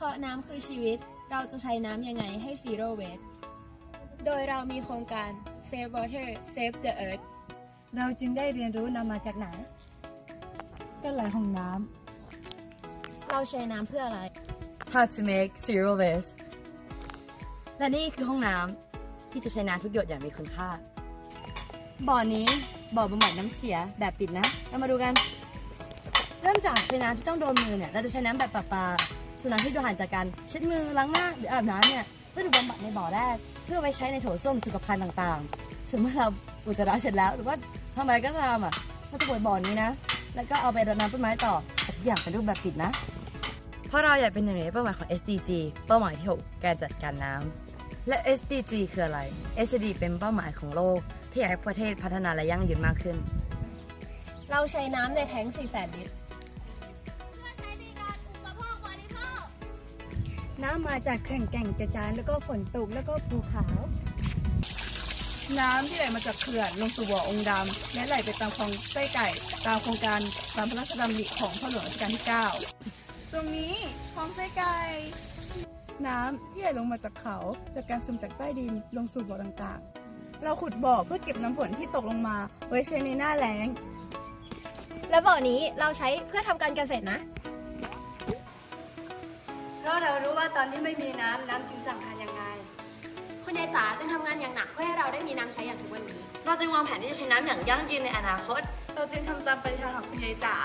เพราะน้ำคือชีวิต เราจะใช้น้ำยังไงให้ zero waste โดยเรามีโครงการ Save Water Save the Earth เราจึงได้เรียนรู้นำมาจากไหนก็ไหลของน้เราใช้น้ำเพื่ออะไร How to make zero waste และนี่คือห้องน้ำที่จะใช้น้ำทุกหยดอย่างมีคุณค่า บ่อนี้บ่อบำบัดน้ำเสียแบบปิดนะ เรามาดูกัน เริ่มจากใช้น้ำที่ต้องโดนมือเนี่ย เราจะใช้น้ำแบบประปา ส่วนน้ำที่ดนผ่านจากการเช็ดมือล้างหน้าหรืออาบน้ำเนี่ยก็ถูกบำบัดในบ่อแรก เพื่อไว้ใช้ในโถส้วมสุขภัณฑ์ต่างๆส่วนเมื่อเราอุจจาระเสร็จแล้ว หรือว่าทำอะไรก็ตามอะเราจะปล่อยบ่อนี้นะ แล้วก็เอาไปรดน้ำต้นไม้ต่อแต่ทุกอย่างเป็นรูปแบบปิดนะ เพราะเราอยากเป็นหนึ่งในเป้าหมายของ SDG เป้าหมายที่ 6 การจัดการน้ำและ SDG คืออะไร SDG เป็นเป้าหมายของโลก ที่อยากให้ประเทศพัฒนาและยั่งยืนมากขึ้น เราใช้น้ำในแท้ง4แสนลิตร น้ำมาจากแข่งแก่งกระจายแล้วก็ฝนตกแล้วก็ภูเขา น้ำที่ไหลมาจากเขื่อนลงสู่บ่อองค์ดำและไหลไปตามคลองไส้ไก่ ตามโครงการตามพระราชดำริของพ่อหลวงรัชกาลที่ 9 ตรงนี้คลองไส้ไก่น้ำที่ไหลลงมาจากเขา จากการซึมจากใต้ดินลงสู่บ่อต่างๆ เราขุดบ่อเพื่อเก็บน้ำฝนที่ตกลงมา ไว้ใช้ในหน้าแล้ง และบ่อนี้เราใช้เพื่อทำการเกษตรนะ เพราะเรารู้ว่าตอนที่ไม่มีน้ำน้ำจึงสำคัญยังไง คุณยายจ๋าจึงทำงานอย่างหนักเพื่อให้เราได้มีน้ำใช้อย่างทุกวันนี้ เราจึงวางแผนที่จะใช้น้ำอย่างยั่งยืนในอนาคต เราจึงทำตามปฏิทานของคุณยายจ๋า